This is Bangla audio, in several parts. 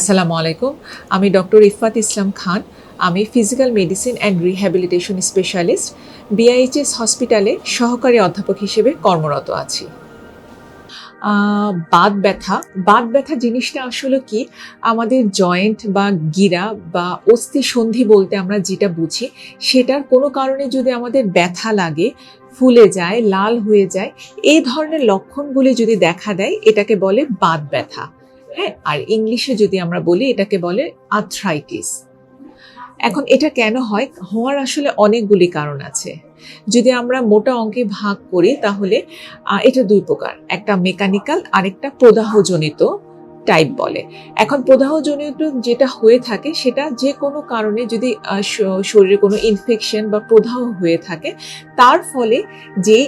আসসালামু আলাইকুম। আমি ডক্টর ইফাত ইসলাম খান। আমি physical medicine and rehabilitation specialist. BIHS হসপিটালে সহকারী অধ্যাপক হিসেবে কর্মরত আছি। বাত ব্যথা। বাত ব্যথা জিনিসটা আসলে কি? আমাদের জয়েন্ট বা গিরা বা অস্থি সন্ধি বলতে আমরা যেটা বুঝি, সেটার কোনো কারণে যদি আমাদের ব্যথা লাগে, ফুলে যায়, লাল হয়ে যায়, এই ধরনের লক্ষণগুলি যদি দেখা দেয়, এটাকে বলে বাত ব্যথা। হ্যাঁ আর ইংলিশে যদি আমরা বলি, এটাকে বলে আর্থ্রাইটিস এখন এটা কেন হয়? হওয়ার আসলে অনেকগুলি কারণ আছে। যদি আমরা মোটা অঙ্কে ভাগ করি, তাহলে এটা দুই প্রকার। একটা মেকানিক্যাল আর একটা প্রদাহজনিত। টাইপ বলে। এখন প্রদাহজনিত যেটা হয়ে থাকে সেটা যে কোনো কারণে যদি শরীরে কোনো ইনফেকশন বা প্রদাহ হয়ে থাকে, তার ফলে যে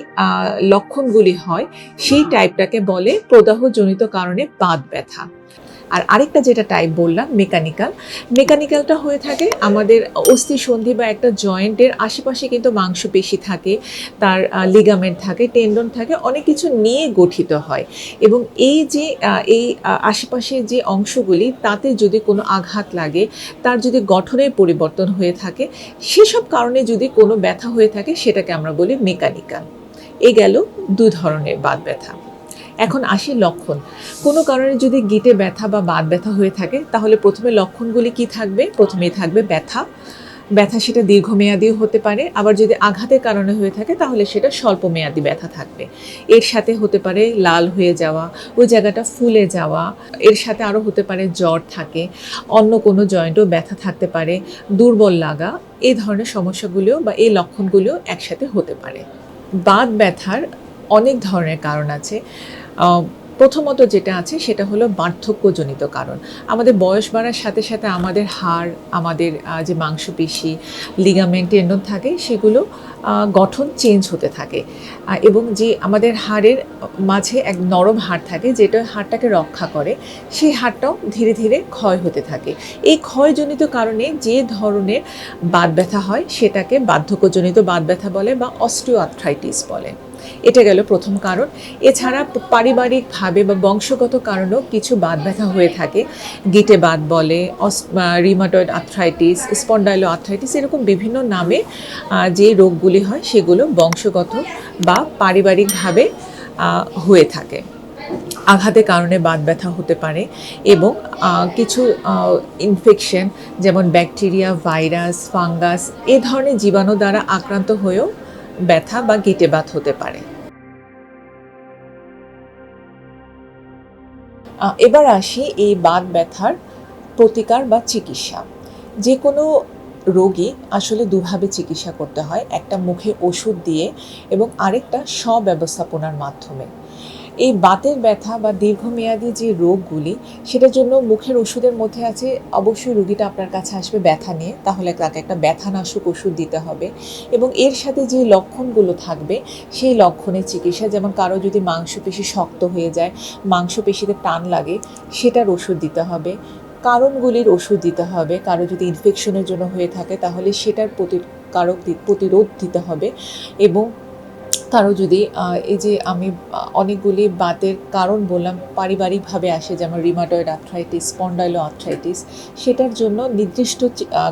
লক্ষণগুলি হয়, সেই টাইপটাকে বলে প্রদাহজনিত কারণে বাত ব্যথা। আর আরেকটা যেটা টাইপ বললাম মেকানিক্যাল মেকানিক্যালটা হয়ে থাকে আমাদের অস্থি সন্ধি বা একটা জয়েন্টের আশেপাশে কিন্তু মাংসপেশি থাকে, তার লিগামেন্ট থাকে টেন্ডন থাকে, অনেক কিছু নিয়ে গঠিত হয়। এবং এই যে এই আশেপাশে যে অংশগুলি, তাতে যদি কোনো আঘাত লাগে, তার যদি গঠনের পরিবর্তন হয়ে থাকে, সেসব কারণে যদি কোনো ব্যথা হয়ে থাকে, সেটাকে আমরা বলি মেকানিক্যাল এ গেল দু ধরনের বাত ব্যথা। এখন আসি লক্ষণ। কোনো কারণে যদি গিটে ব্যথা বা বাত ব্যথা হয়ে থাকে, তাহলে প্রথমে লক্ষণগুলি কি থাকবে? প্রথমেই থাকবে ব্যথা। ব্যথা সেটা দীর্ঘমেয়াদীও হতে পারে, আবার যদি আঘাতের কারণে হয়ে থাকে, তাহলে সেটা স্বল্পমেয়াদী ব্যথা থাকবে। এর সাথে হতে পারে লাল হয়ে যাওয়া, ওই জায়গাটা ফুলে যাওয়া, এর সাথে আরও হতে পারে জ্বর থাকে, অন্য কোনো জয়েন্টও ব্যথা থাকতে পারে, দুর্বল লাগা, এই ধরনের সমস্যাগুলিও বা এই লক্ষণগুলিও একসাথে হতে পারে। বাত ব্যথার অনেক ধরনের কারণ আছে। প্রথমত যেটা আছে সেটা হলো বার্ধক্যজনিত কারণ। আমাদের বয়স বাড়ার সাথে সাথে আমাদের হাড়, আমাদের যে মাংসপেশি লিগামেন্ট টেন্ডন থাকে, সেগুলো গঠন চেঞ্জ হতে থাকে। এবং যে আমাদের হাড়ের মাঝে এক নরম হাড় থাকে, যেটা হাড়টাকে রক্ষা করে, সেই হাড়টাও ধীরে ধীরে ক্ষয় হতে থাকে। এই ক্ষয়জনিত কারণে যে ধরনের বাত ব্যথা হয়, সেটাকে বার্ধক্যজনিত বাত ব্যথা বলে বা অস্টিওআর্থ্রাইটিস বলে। এটা গেল প্রথম কারণ। এছাড়া পারিবারিকভাবে বা বংশগত কারণেও কিছু বাত ব্যথা হয়ে থাকে। গিটে বাত বলে, অস রিমাটয়েড আর্থ্রাইটিস স্পন্ডাইলো আর্থ্রাইটিস এরকম বিভিন্ন নামে যে রোগগুলি হয় সেগুলো বংশগত বা পারিবারিকভাবে হয়ে থাকে। আঘাতের কারণে বাত ব্যথা হতে পারে এবং কিছু ইনফেকশন যেমন ব্যাকটেরিয়া ভাইরাস ফাঙ্গাস এ ধরনের জীবাণু দ্বারা আক্রান্ত হয়েও ব্যথা বা গেটে বাত হতে পারে। এবার আসি এই বাত ব্যথার প্রতিকার বা চিকিৎসা। যে কোনো রোগী আসলে দুভাবে চিকিৎসা করতে হয়, একটা মুখে ওষুধ দিয়ে এবং আরেকটা স্বব্যবস্থাপনার মাধ্যমে। এই বাতের ব্যথা বা দীর্ঘমেয়াদী যে রোগগুলি, সেটার জন্য মুখের ওষুধের মধ্যে আছে, অবশ্যই রুগীটা আপনার কাছে আসবে ব্যথা নিয়ে। তাহলে তাকে একটা ব্যথানাশক ওষুধ দিতে হবে। এবং এর সাথে যে লক্ষণগুলো থাকবে, সেই লক্ষণের চিকিৎসা, যেমন কারও যদি মাংসপেশি শক্ত হয়ে যায়, মাংসপেশিতে টান লাগে, সেটার ওষুধ দিতে হবে। কারণগুলির ওষুধ দিতে হবে। কারও যদি ইনফেকশনের জন্য হয়ে থাকে, তাহলে সেটার প্রতিকারক দি- প্রতিরোধ দিতে হবে। এবং কারও যদি এই যে আমি অনেকগুলি বাতের কারণ বললাম, পারিবারিকভাবে আসে যেমন রিমাটয়েড আর্থ্রাইটিস স্পন্ডাইলো আর্থ্রাইটিস সেটার জন্য নির্দিষ্ট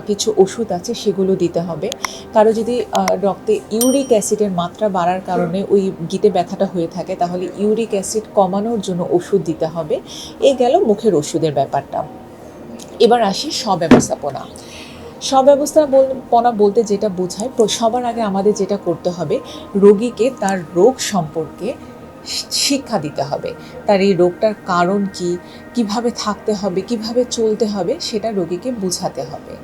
কিছু ওষুধ আছে, সেগুলো দিতে হবে। কারও যদি রক্তে ইউরিক অ্যাসিডের মাত্রা বাড়ার কারণে ওই গিটে ব্যথাটা হয়ে থাকে, তাহলে ইউরিক অ্যাসিড কমানোর জন্য ওষুধ দিতে হবে। এ গেল মুখের ওষুধের ব্যাপারটা। এবার আসি স্বব্যবস্থাপনা। স্বব্যবস্থাপনা বলতে যেটা বোঝায় সবার আগে আমাদের যেটা করতে হবে, রোগীকে তার রোগ সম্পর্কে শিক্ষা দিতে হবে। তার এই রোগটার কারণ কি, কীভাবে থাকতে হবে, কীভাবে চলতে হবে, সেটা রোগীকে বুঝাতে হবে।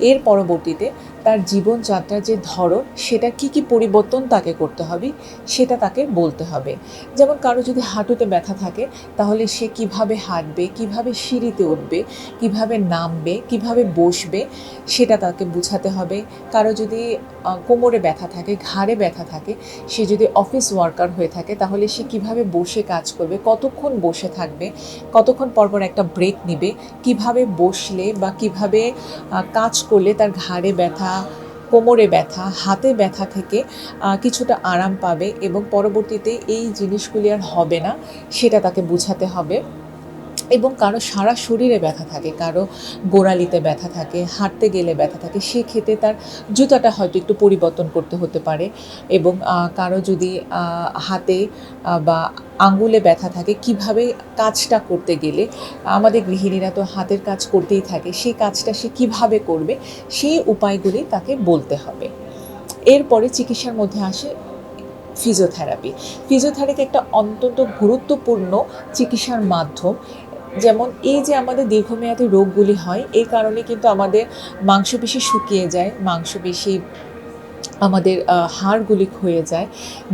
এর পরবর্তীতে তার জীবনযাত্রার যে ধরন, সেটা কি কি পরিবর্তন তাকে করতে হবে, সেটা তাকে বলতে হবে। যেমন কারও যদি হাঁটুতে ব্যথা থাকে, তাহলে সে কীভাবে হাঁটবে, কীভাবে সিঁড়িতে উঠবে, কীভাবে নামবে, কীভাবে বসবে, সেটা তাকে বোঝাতে হবে। কারও যদি কোমরে ব্যথা থাকে, ঘাড়ে ব্যথা থাকে, সে যদি অফিস ওয়ার্কার হয়ে থাকে, তাহলে সে কীভাবে বসে কাজ করবে, কতক্ষণ বসে থাকবে, কতক্ষণ পরপর একটা ব্রেক নেবে, কীভাবে বসলে বা কীভাবে কাজ করলে তার ঘাড়ে ব্যথা কোমরে ব্যথা, হাতে ব্যথা থেকে কিছুটা আরাম পাবে এবং পরবর্তীতে এই জিনিসগুলি আর হবে না, সেটা তাকে বুঝাতে হবে। এবং কারও সারা শরীরে ব্যথা থাকে, কারও গোড়ালিতে ব্যথা থাকে, হাঁটতে গেলে ব্যথা থাকে, সেক্ষেত্রে তার জুতাটা হয়তো একটু পরিবর্তন করতে হতে পারে এবং কারও যদি হাতে বা আঙ্গুলে ব্যথা থাকে, কীভাবে কাজটা করতে গেলে, আমাদের গৃহিণীরা তো হাতের কাজ করতেই থাকে সেই কাজটা সে কীভাবে করবে, সেই উপায়গুলি তাকে বলতে হবে। এরপরে চিকিৎসার মধ্যে আসে ফিজিওথেরাপি ফিজিওথেরাপি একটা অত্যন্ত গুরুত্বপূর্ণ চিকিৎসার মাধ্যম যেমন এই যে আমাদের দীর্ঘমেয়াদী রোগগুলি হয়, এই কারণে কিন্তু আমাদের মাংসপেশি শুকিয়ে যায়, মাংসপেশি আমাদের হাড়গুলি ক্ষয়ে যায়,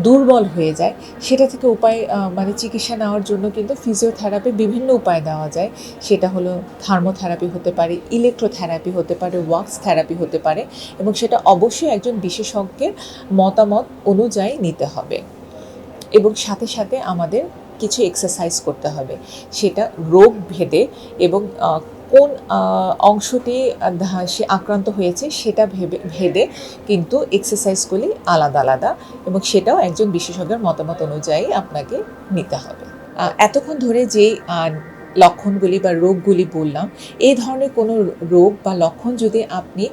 দুর্বল হয়ে যায়। সেটা থেকে উপায় মানে চিকিৎসা নেওয়ার জন্য কিন্তু ফিজিওথেরাপি বিভিন্ন উপায় দেওয়া যায়। সেটা হলো থার্মোথেরাপি হতে পারে ইলেকট্রোথেরাপি হতে পারে ওয়াক্স থেরাপি হতে পারে এবং সেটা অবশ্যই একজন বিশেষজ্ঞের মতামত অনুযায়ী নিতে হবে। এবং সাথে সাথে আমাদের কিছু এক্সারসাইজ করতে হবে। সেটা রোগ ভেদে এবং কোন অংশটি সে আক্রান্ত হয়েছে সেটা ভেবে, ভেদে কিন্তু এক্সারসাইজগুলি আলাদা আলাদা এবং সেটাও একজন বিশেষজ্ঞের মতামত অনুযায়ী আপনাকে নিতে হবে। এতক্ষণ ধরে যে লক্ষণগুলি বা রোগগুলি বললাম এই ধরনের কোনো রোগ বা লক্ষণ যদি আপনি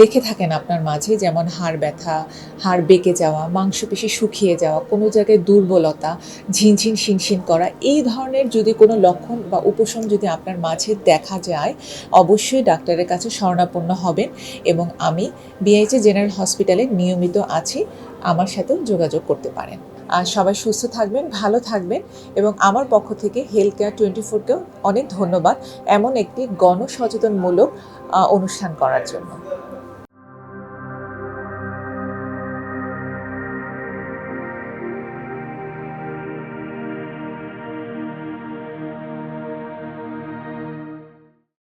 দেখে থাকেন আপনার মাঝে, যেমন হাড় ব্যথা, হাড় বেঁকে যাওয়া, মাংসপেশি শুকিয়ে যাওয়া, কোনো জায়গায় দুর্বলতা, ঝিনঝিন, শিনশিন করা, এই ধরনের যদি কোনো লক্ষণ বা উপশম যদি আপনার মাঝে দেখা যায়, অবশ্যই ডাক্তারের কাছে শরণাপন্ন হবেন এবং আমি বিআইচি জেনারেল হসপিটালে নিয়মিত আছি। আমার সাথেও যোগাযোগ করতে পারেন। সবাই সুস্থ থাকবেন, ভালো থাকবেন এবং আমার পক্ষ থেকে হেলথ কেয়ার টোয়েন্টি ফোরকেও অনেক ধন্যবাদ এমন একটি গণসচেতনমূলক অনুষ্ঠান করার জন্য।